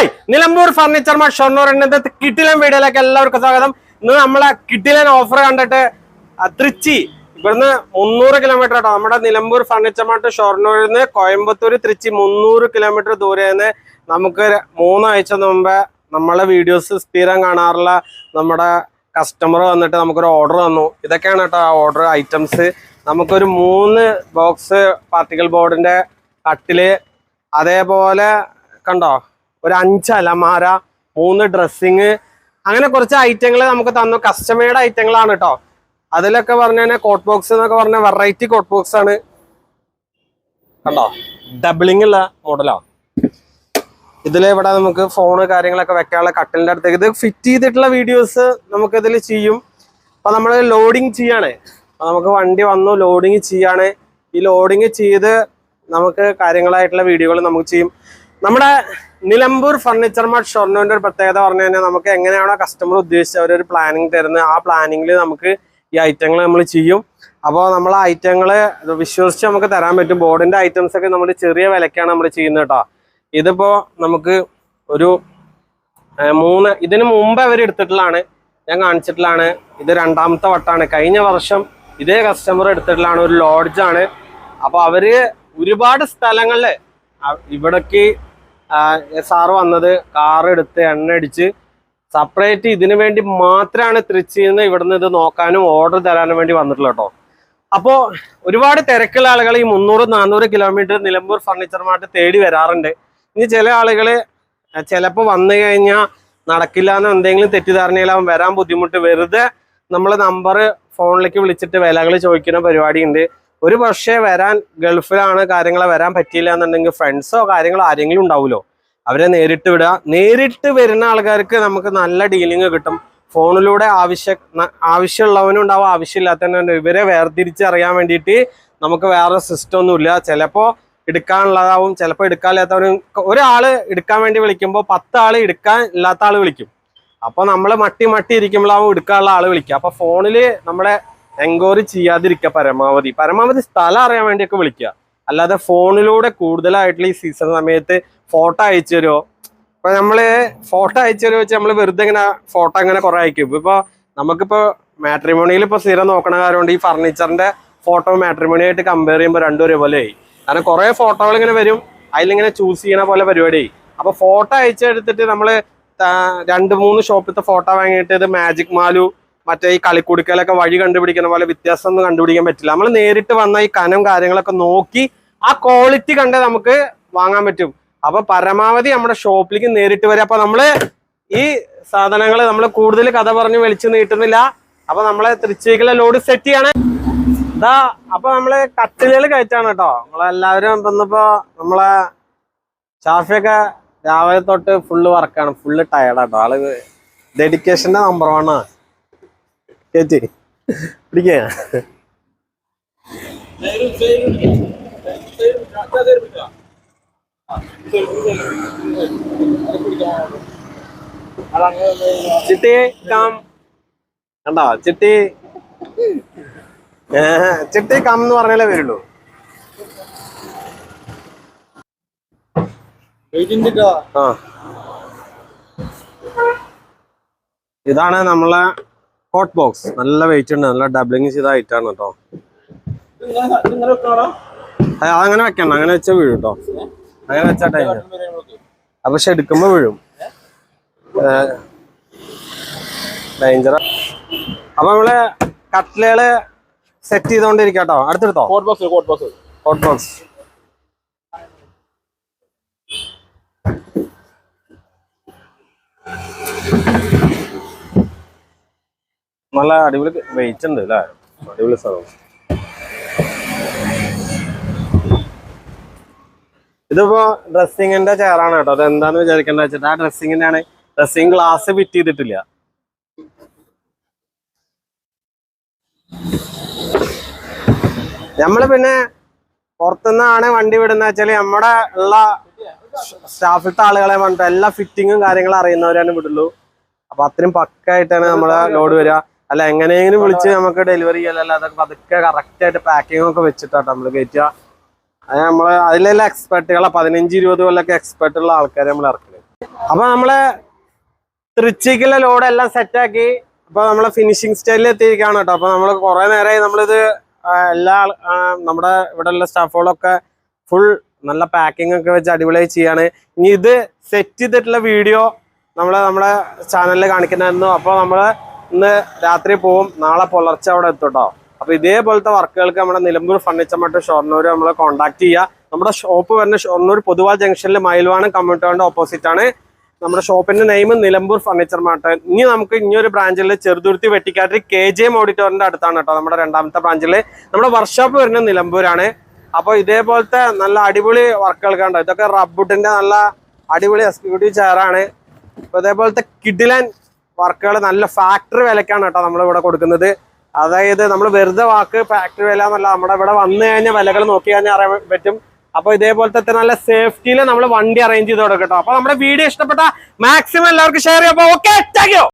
Hi Nilambur furniture mart Shoranur എണ്ണത്ത് കിട്ടിലൻ വീഡിയോയിലേക്ക് എല്ലാവർക്കും സ്വാഗതം. ഇന്ന് നമ്മളെ കിട്ടിലൻ ഓഫർ കണ്ടിട്ട് തൃച്ചി ഇവിടുന്ന് മുന്നൂറ് കിലോമീറ്റർ കേട്ടോ നമ്മുടെ നിലമ്പൂർ ഫർണിച്ചർ മാർട്ട് ഷൊർണൂരിൽ നിന്ന് കോയമ്പത്തൂർ തൃച്ചി മുന്നൂറ് കിലോമീറ്റർ ദൂരെ നിന്ന് നമുക്ക് മൂന്നാഴ്ച മുമ്പേ നമ്മളെ വീഡിയോസ് സ്ഥിരം കാണാറുള്ള നമ്മുടെ കസ്റ്റമർ വന്നിട്ട് നമുക്കൊരു ഓർഡർ തന്നു. ഇതൊക്കെയാണ് കേട്ടോ ആ ഓർഡർ ഐറ്റംസ് നമുക്കൊരു മൂന്ന് ബോക്സ് പാർട്ടിക്കൽ ബോർഡിന്റെ കട്ടിൽ അതേപോലെ കണ്ടോ? ഒരു അഞ്ച് അലമാര മൂന്ന് ഡ്രസ്സിങ് അങ്ങനെ കുറച്ച് ഐറ്റങ്ങൾ നമുക്ക് തന്നു. കസ്റ്റമേഡ് ഐറ്റങ്ങളാണ് കേട്ടോ അതിലൊക്കെ പറഞ്ഞു കോട്ട് ബോക്സ് എന്നൊക്കെ പറഞ്ഞ വെറൈറ്റി കോട്ട് ബോക്സ് ആണ്. കണ്ടോ? ഡബിളിംഗ് ഉള്ള മോഡലോ ഇതിൽ ഇവിടെ നമുക്ക് ഫോണ് കാര്യങ്ങളൊക്കെ വെക്കാനുള്ള കട്ടിലിന്റെ അടുത്തേക്ക്. ഇത് ഫിറ്റ് ചെയ്തിട്ടുള്ള വീഡിയോസ് നമുക്ക് ഇതിൽ ചെയ്യും. അപ്പൊ നമ്മൾ ലോഡിങ് ചെയ്യാണ്. നമുക്ക് വണ്ടി വന്നു ലോഡിങ് ചെയ്യാണ്. ഈ ലോഡിങ് ചെയ്ത് നമുക്ക് കാര്യങ്ങളായിട്ടുള്ള വീഡിയോകൾ നമുക്ക് ചെയ്യും. നമ്മുടെ നിലമ്പൂർ ഫർണിച്ചർ മാർട്ട് ഷൊർണൂരിന്റെ ഒരു പ്രത്യേകത പറഞ്ഞു കഴിഞ്ഞാൽ നമുക്ക് എങ്ങനെയാണോ കസ്റ്റമർ ഉദ്ദേശിച്ച് അവരൊരു പ്ലാനിങ് തരുന്നത് ആ പ്ലാനിങ്ങിൽ നമുക്ക് ഈ ഐറ്റങ്ങൾ നമ്മൾ ചെയ്യും. അപ്പോൾ നമ്മൾ ഐറ്റങ്ങൾ വിശ്വസിച്ച് നമുക്ക് തരാൻ പറ്റും. ബോർഡിന്റെ ഐറ്റംസ് ഒക്കെ നമ്മൾ ചെറിയ വിലക്കാണ് നമ്മൾ ചെയ്യുന്നത് കേട്ടോ ഇതിപ്പോൾ നമുക്ക് ഒരു മൂന്ന് ഇതിന് മുമ്പ് അവർ എടുത്തിട്ടുള്ളതാണ്. ഞാൻ കാണിച്ചിട്ടുള്ളതാണ്. ഇത് രണ്ടാമത്തെ വട്ടമാണ് കഴിഞ്ഞ വർഷം ഇതേ കസ്റ്റമർ എടുത്തിട്ടുള്ളതാണ്. ഒരു ലോഡ്ജാണ് അപ്പോൾ അവർ ഒരുപാട് സ്ഥലങ്ങളിൽ ഇവിടേക്ക് സാറ് വന്നത് കാർ എടുത്ത് എണ്ണ അടിച്ച് സെപ്പറേറ്റ് ഇതിനു വേണ്ടി മാത്രമാണ് തൃച്ചിയിൽ നിന്ന് ഇവിടുന്ന് ഇത് നോക്കാനും ഓർഡർ തരാനും വേണ്ടി വന്നിട്ടുള്ളത് കേട്ടോ അപ്പോ ഒരുപാട് തിരക്കുള്ള ആളുകൾ ഈ മുന്നൂറ് നാനൂറ് കിലോമീറ്റർ നിലമ്പൂർ ഫർണിച്ചർ മാർട്ട് തേടി വരാറുണ്ട്. ഇനി ചില ആളുകൾ ചിലപ്പോൾ വന്നു കഴിഞ്ഞാൽ നടക്കില്ല എന്ന് എന്തെങ്കിലും തെറ്റിദ്ധാരണയിലാവും വരാൻ ബുദ്ധിമുട്ട്. വെറുതെ നമ്മൾ നമ്പർ ഫോണിലേക്ക് വിളിച്ചിട്ട് വിലകൾ ചോദിക്കുന്ന പരിപാടിയുണ്ട്. ഒരു പക്ഷേ വരാൻ ഗൾഫിലാണ് കാര്യങ്ങൾ വരാൻ പറ്റിയില്ല എന്നുണ്ടെങ്കിൽ ഫ്രണ്ട്സോ കാര്യങ്ങളോ ആരെങ്കിലും ഉണ്ടാവുമല്ലോ അവരെ നേരിട്ട് വിടുക. നേരിട്ട് വരുന്ന ആൾക്കാർക്ക് നമുക്ക് നല്ല ഡീലിങ് കിട്ടും. ഫോണിലൂടെ ആവശ്യ ആവശ്യമുള്ളവനും ഉണ്ടാവും ആവശ്യമില്ലാത്തവനും. ഇവരെ വേർതിരിച്ചറിയാൻ വേണ്ടിയിട്ട് നമുക്ക് വേറെ സിസ്റ്റം ഒന്നുമില്ല. ചിലപ്പോൾ എടുക്കാനുള്ളതാവും ചിലപ്പോൾ എടുക്കാനില്ലാത്തവനും ഒരാൾ എടുക്കാൻ വേണ്ടി വിളിക്കുമ്പോൾ പത്ത് ആൾ എടുക്കാൻ ഇല്ലാത്ത ആൾ വിളിക്കും. അപ്പോൾ നമ്മൾ മട്ടി മട്ടി ഇരിക്കുമ്പോഴാവും എടുക്കാനുള്ള ആൾ വിളിക്കുക. അപ്പോൾ ഫോണിൽ നമ്മളെ എൻക്വയറി ചെയ്യാതിരിക്കുക പരമാവധി. പരമാവധി സ്ഥലം അറിയാൻ വേണ്ടിയൊക്കെ വിളിക്കുക അല്ലാതെ ഫോണിലൂടെ കൂടുതലായിട്ടുള്ള ഈ സീസൺ സമയത്ത് ഫോട്ടോ അയച്ചു തരുമോ ഇപ്പൊ നമ്മൾ ഫോട്ടോ അയച്ചു തരുമോ വെച്ചാൽ നമ്മൾ വെറുതെ ഇങ്ങനെ ഫോട്ടോ ഇങ്ങനെ കുറെ അയക്കും. ഇപ്പൊ നമുക്കിപ്പോ മാട്രിമോണിയിൽ ഇപ്പൊ സ്ഥിരം നോക്കണ കാര്യമുണ്ട്. ഈ ഫർണിച്ചറിന്റെ ഫോട്ടോ മാട്രിമോണി ആയിട്ട് കമ്പയർ ചെയ്യുമ്പോൾ രണ്ടും ഒരുപോലെ ആയി കാരണം കുറെ ഫോട്ടോകൾ ഇങ്ങനെ വരും. അതിലിങ്ങനെ ചൂസ് ചെയ്യണ പോലെ പരിപാടി. അപ്പൊ ഫോട്ടോ അയച്ചെടുത്തിട്ട് നമ്മൾ രണ്ട് മൂന്ന് ഷോപ്പിലത്തെ ഫോട്ടോ വാങ്ങിയിട്ട് ഇത് മാജിക് മാലു മറ്റേ ഈ കളിക്കുടുക്കലൊക്കെ വഴി കണ്ടുപിടിക്കുന്ന പോലെ വ്യത്യാസം ഒന്നും കണ്ടുപിടിക്കാൻ പറ്റില്ല. നമ്മൾ നേരിട്ട് വന്ന ഈ കനം കാര്യങ്ങളൊക്കെ നോക്കി ആ ക്വാളിറ്റി കണ്ട് നമുക്ക് വാങ്ങാൻ പറ്റും. അപ്പൊ പരമാവധി നമ്മുടെ ഷോപ്പിലേക്ക് നേരിട്ട് വരിക അപ്പൊ നമ്മൾ ഈ സാധനങ്ങൾ നമ്മൾ കൂടുതൽ കഥ പറഞ്ഞ് വലിച്ചു നീട്ടുന്നില്ല. അപ്പൊ നമ്മളെ തൃശ്ശീകളെ ലോഡ് സെറ്റ് ചെയ്യാണ്. ഇതാ അപ്പൊ നമ്മൾ കട്ടിലുകൾ കയറ്റാണ് കേട്ടോ. നമ്മളെല്ലാവരും വന്നപ്പോ നമ്മളെ ഷാഫിയൊക്കെ രാവിലെ തൊട്ട് ഫുള്ള് വർക്കാണ് ഫുള്ള് ടയർഡാട്ടോ ആൾ ഡെഡിക്കേഷന്റെ നമ്പർ വൺ കേറ്റി പിടിക്കുക ചിട്ടി കാം കണ്ടോ? ചിട്ടി. ചിട്ടി കം എന്ന് പറഞ്ഞാലേ വരുള്ളൂ. ഇതാണ് നമ്മളെ ഹോട്ട് ബോക്സ് നല്ല വെയിറ്റ് ഉണ്ട്. നല്ല ഡബ്ലിങ് ചെയ്ത ഐറ്റാണ് കേട്ടോ അത് അതങ്ങനെ വെക്കണ്ട. അങ്ങനെ വെച്ചാൽ വീഴും കേട്ടോ അങ്ങനെ വെച്ചാട്ടെ അപ്പൊ പക്ഷെ എടുക്കുമ്പോ വീഴും. ഡേഞ്ചർ അപ്പൊ നമ്മൾ കട്ട്ലുകൾ സെറ്റ് ചെയ്തോണ്ടിരിക്കാം കേട്ടോ അടുത്തെടുത്തോ? Hot box hot box hot box നല്ല അടിപൊളി വെയിറ്റ് ഉണ്ട് അല്ലേ അടിപൊളി സാധനം. ഇതിപ്പോ ഡ്രസ്സിങ്ങിന്റെ ചെയറാണ് കേട്ടോ. അത് എന്താന്ന് വിചാരിക്കേണ്ട വെച്ചിട്ട് ആ ഡ്രസ്സിങ്ങിന്റെ ആണ് ഡ്രസ്സിങ് ഗ്ലാസ് ഫിറ്റ് ചെയ്തിട്ടില്ല. നമ്മൾ പിന്നെ പുറത്തുനിന്നാണ് വണ്ടി വിടുന്ന വെച്ചാൽ നമ്മുടെ ഉള്ള സ്റ്റാഫിലത്തെ ആളുകളെ പറഞ്ഞിട്ട് എല്ലാ ഫിറ്റിങ്ങും കാര്യങ്ങളും അറിയുന്നവരാണ് വിടുള്ളൂ. അപ്പൊ അത്രയും പക്കായിട്ടാണ് നമ്മളെ ലോഡ് വരിക. അല്ല എങ്ങനെയെങ്കിലും വിളിച്ച് നമുക്ക് ഡെലിവറി ചെയ്യലല്ല അതൊക്കെ പതുക്കെ കറക്റ്റ് ആയിട്ട് പാക്കിംഗ് ഒക്കെ വെച്ചിട്ടാട്ടോ നമ്മൾ കയറ്റുക അത് നമ്മൾ അതിലെല്ലാം എക്സ്പെർട്ടുകളാ പതിനഞ്ച് ഇരുപത് കൊല്ലൊക്കെ എക്സ്പെർട്ട് ഉള്ള ആൾക്കാരെ നമ്മൾ ഇറക്കുന്നത് അപ്പൊ നമ്മൾ തൃച്ചിക്കുള്ള ലോഡ് എല്ലാം സെറ്റാക്കി അപ്പൊ നമ്മളെ ഫിനിഷിംഗ് സ്റ്റൈലിൽ എത്തിയിരിക്കുകയാണ് കേട്ടോ. അപ്പൊ നമ്മൾ കുറെ നേരമായി നമ്മളിത് എല്ലാ നമ്മുടെ ഇവിടെ ഉള്ള സ്റ്റാഫുകളൊക്കെ ഫുൾ നല്ല പാക്കിംഗ് ഒക്കെ വെച്ച് അടിപൊളിയായി ചെയ്യാണ്. ഇനി ഇത് സെറ്റ് ചെയ്തിട്ടുള്ള വീഡിയോ നമ്മൾ നമ്മുടെ ചാനലിൽ കാണിക്കുന്നതായിരുന്നു അപ്പോൾ നമ്മൾ ഇന്ന് രാത്രി പോവും നാളെ പുലർച്ചെ അവിടെ എത്തും കേട്ടോ അപ്പൊ ഇതേപോലത്തെ വർക്കുകൾക്ക് നമ്മുടെ നിലമ്പൂർ ഫർണിച്ചർ മട്ട് ഷൊർണൂർ നമ്മളെ കോൺടാക്ട് ചെയ്യുക നമ്മുടെ ഷോപ്പ് വരുന്ന ഷൊർണൂർ പൊതുവാൾ ജംഗ്ഷനിൽ മയിൽവാണ് കമ്മ്യൂണിറ്റി ഓപ്പോസിറ്റ് ആണ്. നമ്മുടെ ഷോപ്പിന്റെ നെയിം നിലമ്പൂർ ഫർണിച്ചർ മാർട്ട് ഇനി നമുക്ക് ഇനി ഒരു ബ്രാഞ്ചിൽ ചെറുതുരുത്തി വെട്ടിക്കാട്ടിൽ കെ ജെ എം ഓഡിറ്റോറിന്റെ അടുത്താണ് കേട്ടോ നമ്മുടെ രണ്ടാമത്തെ ബ്രാഞ്ചിൽ നമ്മുടെ വർക്ക്ഷോപ്പ് വരുന്നത് നിലമ്പൂരാണ്. അപ്പോൾ ഇതേപോലത്തെ നല്ല അടിപൊളി വർക്കുകൾ ഇതൊക്കെ റബ്ബുഡിന്റെ നല്ല അടിപൊളി എക്സിക്യൂട്ടീവ് ചെയറാണ് അപ്പോൾ ഇതേപോലത്തെ കിഡിലൻ വർക്കുകൾ നല്ല ഫാക്ടറി വിലക്കാണ് കേട്ടോ നമ്മൾ ഇവിടെ കൊടുക്കുന്നത്. അതായത് നമ്മൾ വെറുതെ വാക്ക് ഫാക്ടറി വില എന്നല്ല നമ്മുടെ ഇവിടെ വന്നു കഴിഞ്ഞാൽ വിലകൾ നോക്കി കഴിഞ്ഞാൽ അറിയാൻ പറ്റും. അപ്പോൾ ഇതേപോലത്തെ നല്ല സേഫ്റ്റിയിൽ നമ്മൾ വണ്ടി അറേഞ്ച് ചെയ്ത് കൊടുക്കട്ടോ. അപ്പോൾ നമ്മുടെ വീഡിയോ ഇഷ്ടപ്പെട്ട മാക്സിമം എല്ലാവർക്കും ഷെയർ ചെയ്യാം ഓക്കെ താങ്ക് യു